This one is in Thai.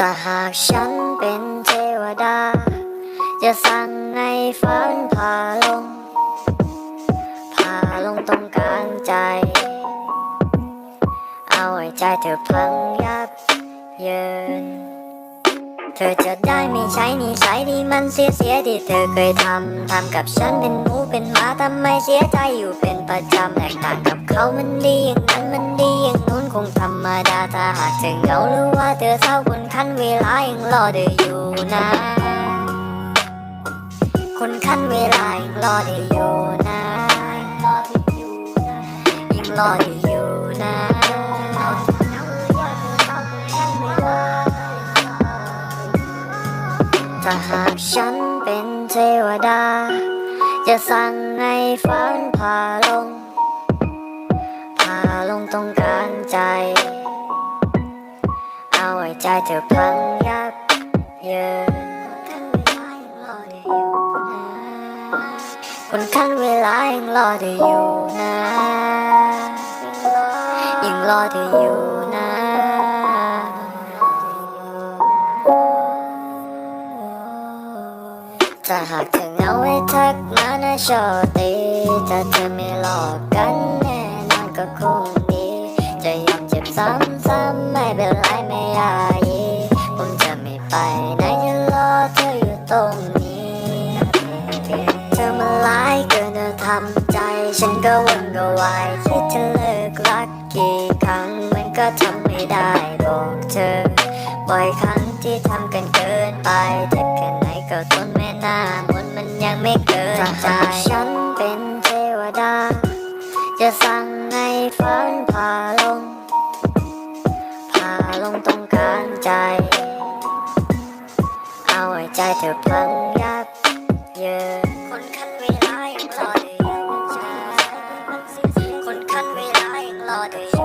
ถ้าหากฉันเป็นเทวดา จะสั่งให้ฝันพาลง พาลงตรงกลางใจ เอาไว้ใจเธอพังยับเยิน เธอจะได้ไม่ใช้นิสัยที่มันเสียเสียที่เธอเคยทำ ทำกับฉันเป็นหมูเป็นหมาทำไมเสียใจอยู่เป็นประจำแตกต่างกับเขามันดีอย่างนั้นมันดีอย่างนู้นคงธรรมดาถ้าหากเธอเหงาหรือว่าเธอเศร้าคน คันเวลายังรอเธออยู่นะ คนคันเวลายังรอเธออยู่นะยังรอเธออยู่นะถ้าหากฉันเป็นเทวดา จะสั่งให้ฝันพาลง พาลงตรงกลางใจ ว้ใจเธอพังยับเยินคนคันเวลายังรอเธออยู่นะยังรอเธออยู่นะถ้าหากเธอเหงาให้ทักมานะชอตีถ้าเธอไม่หลอกกันแน่นอนายผมจะไม่ไปไหนจะรอเธออยู่ตรงนี้ เธอมาหลายเกินจะทำใจ ฉันก็วนก็วายคิดจะเลิกรักกี่ครั้งมันก็ทำไม่ได้บอกเธอ บ่อยครั้งที่ทำกันเกินไปเจ็บแค่ไหนก็ทนไม่น่ามนมันยังไม่เกินใจฉันเป็นเทวดาจะสั่งให้ฝัน ใจ เอาไวใจเธอพังยับเยินคนคันเวลายังรอเธอยังใคนคันเวลายังรอเธอ